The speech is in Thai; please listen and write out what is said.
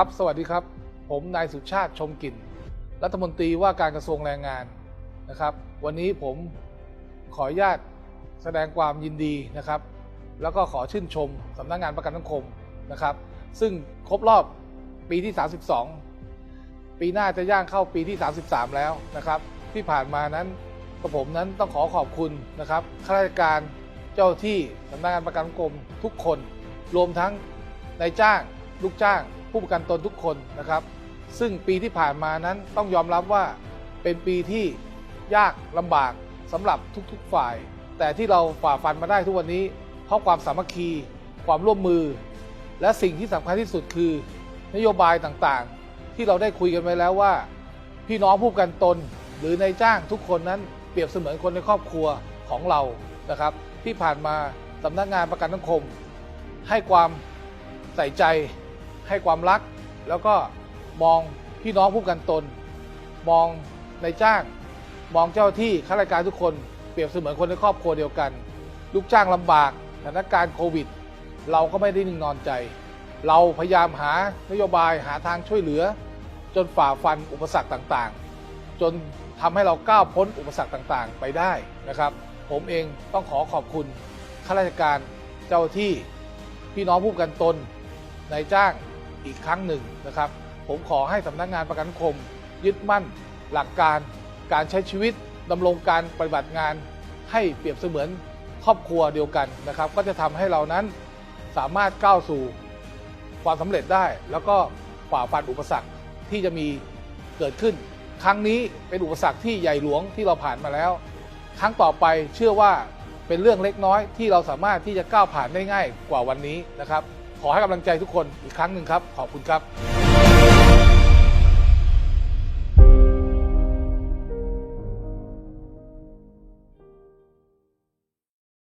ครับ สวัสดีครับ ผมนายสุชาติชมกลิ่นรัฐมนตรีว่าการกระทรวงแรงงานนะครับ วันนี้ผมขออนุญาตแสดงความยินดีนะครับ แล้วก็ขอชื่นชมสำนักงานประกันสังคมนะครับ ซึ่งครบรอบปีที่ 32 ปีหน้าจะย่างเข้าปีที่ 33 แล้วนะครับ ที่ผ่านมานั้นกระผมนั้นต้องขอขอบคุณนะครับข้าราชการเจ้าที่สำนักงานประกันสังคมทุกคน รวมทั้งนายจ้าง ลูกจ้าง ผู้ประกันตนทุกคนนะครับ ซึ่งปีที่ผ่านมานั้นต้องยอมรับว่าเป็นปีที่ยากลำบากสำหรับทุกๆฝ่าย แต่ที่เราฝ่าฟันมาได้ทุกวันนี้ เพราะความสามัคคีความร่วมมือ และสิ่งที่สำคัญที่สุดคือนโยบายต่างๆ ที่เราได้คุยกันไว้แล้วว่า พี่น้องผู้ประกันตน หรือนายจ้างทุกคนนั้นเปรียบเสมือนคนในครอบครัวของเรานะครับ ที่ผ่านมาสำนักงานประกันสังคม ให้ความใส่ใจ ให้ความรัก แล้วก็มองพี่น้องผู้กันตน มองนายจ้าง มองเจ้าที่ข้าราชการทุกคนเปรียบเสมือนคนในครอบครัวเดียวกัน ลูกจ้างลำบากสถานการณ์โควิด เราก็ไม่ได้นิ่งนอนใจ เราพยายามหานโยบายหาทางช่วยเหลือ จนฝ่าฟันอุปสรรคต่างๆ จนทำให้เราก้าวพ้นอุปสรรคต่างๆ ไปได้นะครับ ผมเองต้องขอขอบคุณข้าราชการเจ้าที่พี่น้องผู้กันตนนายจ้าง อีกครั้งหนึ่งนะครับ ผมขอให้สำนักงานประกันสังคม ยึดมั่น หลักการ การใช้ชีวิตดำรงการปฏิบัติงาน ให้เปรียบเสมือนครอบครัวเดียวกันนะครับ ก็จะทำให้เรานั้นสามารถก้าวสู่ความสำเร็จได้ แล้วก็ฝ่าฟันอุปสรรคที่จะมีเกิดขึ้น ครั้งนี้เป็นอุปสรรคที่ใหญ่หลวงที่เราผ่านมาแล้ว ครั้งต่อไปเชื่อว่าเป็นเรื่องเล็กน้อยที่เราสามารถที่จะก้าวผ่านได้ง่ายกว่าวันนี้นะครับ ขอให้กำลังใจทุกคนอีกครั้งหนึ่งครับ ขอบคุณครับ